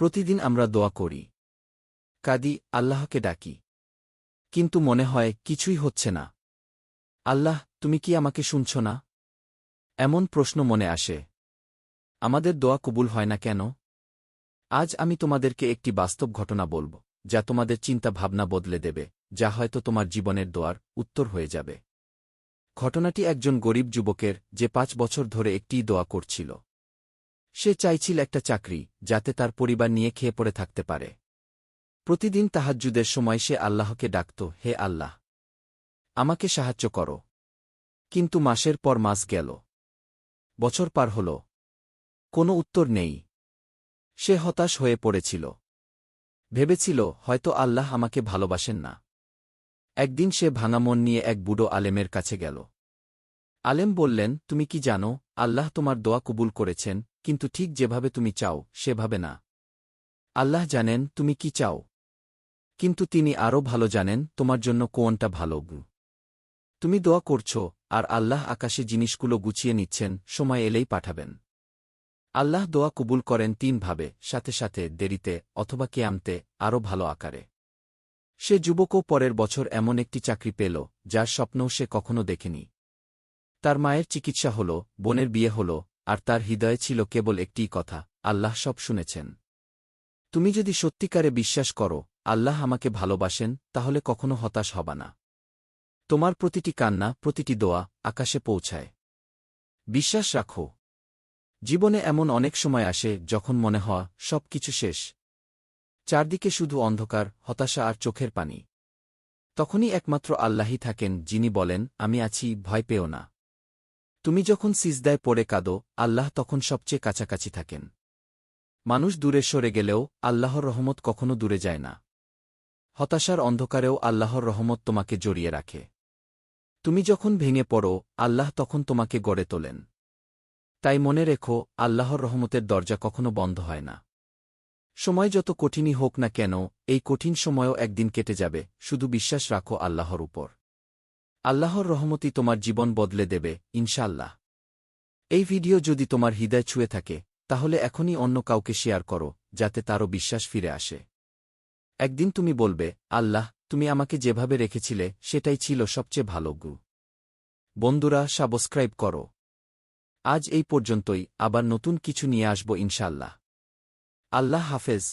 প্রতিদিন আমরা দোয়া করি। কাদি, আল্লাহকে ডাকি। কিন্তু মনে হয় কিছুই হচ্ছে না। আল্লাহ, তুমি কি আমাকে শুনছ না? এমন প্রশ্ন মনে আসে। আমাদের দোয়া কবুল হয় না কেন? আজ আমি তোমাদেরকে একটি বাস্তব ঘটনা বলব, যা তোমাদের চিন্তা ভাবনা বদলে দেবে, যা হয়তো তোমার জীবনের দোয়ার উত্তর হয়ে যাবে। ঘটনাটি একজন গরিব যুবকের যে পাঁচ বছর ধরে একটিই দোয়া করছিল। সে চাইছিল একটা চাকরি, যাতে তার পরিবার নিয়ে খেয়ে পড়ে থাকতে পারে। প্রতিদিন তাহাজ্জুদের সময় সে আল্লাহকে ডাকত, হে আল্লাহ, আমাকে সাহায্য করো। কিন্তু মাসের পর মাস গেল। বছর পার হল। কোনো উত্তর নেই। সে হতাশ হয়ে পড়েছিল। ভেবেছিল, হয়তো আল্লাহ আমাকে ভালোবাসেন না। একদিন সে ভাঙা মন নিয়ে এক বুড়ো আলেমের কাছে গেল। আলেম বললেন, তুমি কি জানো, আল্লাহ তোমার দোয়া কবুল করেছেন, কিন্তু ঠিক যেভাবে তুমি চাও, সেভাবে না। আল্লাহ জানেন, তুমি কি চাও। কিন্তু তিনি আরও ভালো জানেন, তোমার জন্য কোনটা ভালো তুমি দোয়া করছ, আর আল্লাহ আকাশে জিনিসগুলো গুছিয়ে নিচ্ছেন, সময় এলেই পাঠাবেন। আল্লাহ দোয়া কবুল করেন তিনভাবে সাথে সাথে, দেরিতে, অথবা কেয়ামতে, আরও ভালো আকারে। সে যুবকও পরের বছর এমন একটি চাকরি পেল, যার স্বপ্নও সে কখনো দেখেনি। তার মায়ের চিকিৎসা হল, বোনের বিয়ে হল, আর তার হৃদয়ে ছিল কেবল একটিই কথা, আল্লাহ সব শুনেছেন। তুমি যদি সত্যিকারে বিশ্বাস করো, আল্লাহ আমাকে ভালোবাসেন, তাহলে কখনো হতাশ হবা না। তোমার প্রতিটি কান্না, প্রতিটি দোয়া আকাশে পৌঁছায়। বিশ্বাস রাখো। জীবনে এমন অনেক সময় আসে যখন মনে হওয়া সব কিছু শেষ। চারদিকে শুধু অন্ধকার, হতাশা আর চোখের পানি। তখনই একমাত্র আল্লাহই থাকেন, যিনি বলেন, আমি আছি, ভয় পেও না। তুমি যখন সিজদায় পড়ে কাঁদো, আল্লাহ তখন সবচেয়ে কাছাকাছি থাকেন। মানুষ দূরে সরে গেলেও আল্লাহর রহমত কখনো দূরে যায় না। হতাশার অন্ধকারেও আল্লাহর রহমত তোমাকে জড়িয়ে রাখে। তুমি যখন ভেঙে পড়ো, আল্লাহ তখন তোমাকে গড়ে তোলেন। তাই মনে রেখো, আল্লাহর রহমতের দরজা কখনো বন্ধ হয় না। সময় যত কঠিনই হোক না কেন, এই কঠিন সময়ও একদিন কেটে যাবে, শুধু বিশ্বাস রাখো আল্লাহর উপর। আল্লাহর রহমতি তোমার জীবন বদলে দেবে ইনশাল্লাহ এই ভিডিও যদি তোমার হৃদয় ছুঁয়ে থাকে, তাহলে এখনই অন্য কাউকে শেয়ার করো, যাতে তারও বিশ্বাস ফিরে আসে। একদিন তুমি বলবে, আল্লাহ, তুমি আমাকে যেভাবে রেখেছিলে, সেটাই ছিল সবচেয়ে ভালো গু। বন্ধুরা, সাবস্ক্রাইব করো। আজ এই পর্যন্তই, আবার নতুন কিছু নিয়ে আসব ইনশাল্লাহ আল্লাহ হাফেজ।